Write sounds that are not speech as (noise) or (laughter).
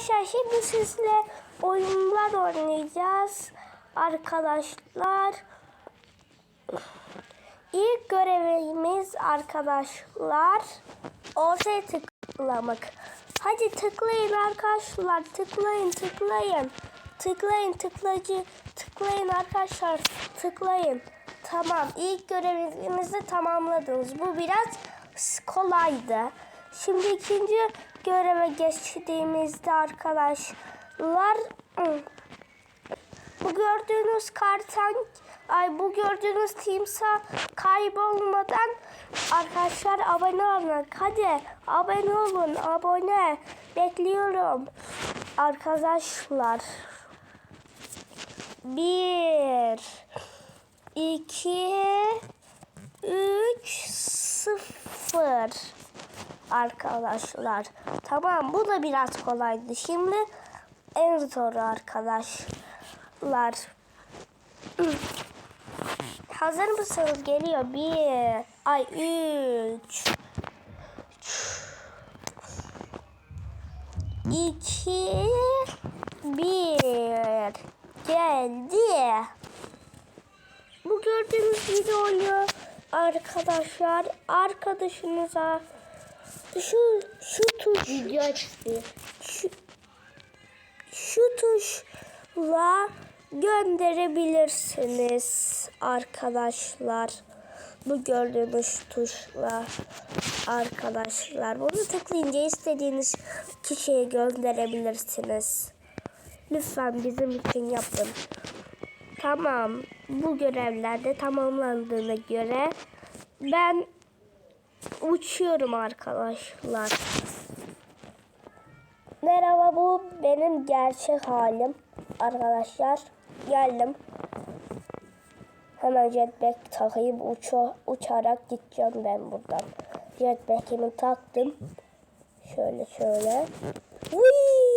Arkadaşlar şimdi sizle oyunlar oynayacağız. Arkadaşlar. İlk görevimiz arkadaşlar ortaya tıklamak. Hadi tıklayın arkadaşlar. Tıklayın tıklayın. Tıklayın tıklayıcı. Tıklayın arkadaşlar. Tıklayın. Tamam ilk görevimizi tamamladınız. Bu biraz kolaydı. Şimdi ikinci göreve geçtiğimizde arkadaşlar bu gördüğünüz kartan ay bu gördüğünüz timsah kaybolmadan arkadaşlar abone olun. Hadi abone olun. Abone. Bekliyorum. Arkadaşlar. Bir, iki, üç, sıfır. Arkadaşlar. Tamam bu da biraz kolaydı. Şimdi en zoru arkadaşlar. (clears throat) Hazır mısınız? Geliyor. Bir. Ay üç. İki. Bir. Geldi. Bu gördüğünüz videoyu arkadaşlar arkadaşınıza şu şu tuş Video açtı. şu, şu tuşla gönderebilirsiniz arkadaşlar. Bu gördüğünüz tuşla arkadaşlar. Bunu tıklayınca istediğiniz kişiye gönderebilirsiniz. Lütfen bizim için yapın. Tamam. Bu görevler de tamamlandığına göre ben uçuyorum arkadaşlar. Merhaba bu benim gerçek halim arkadaşlar. Geldim. Hemen jetpack takayım uça, uçarak gideceğim ben buradan. Jetpack'imi taktım. Şöyle şöyle. Vıy!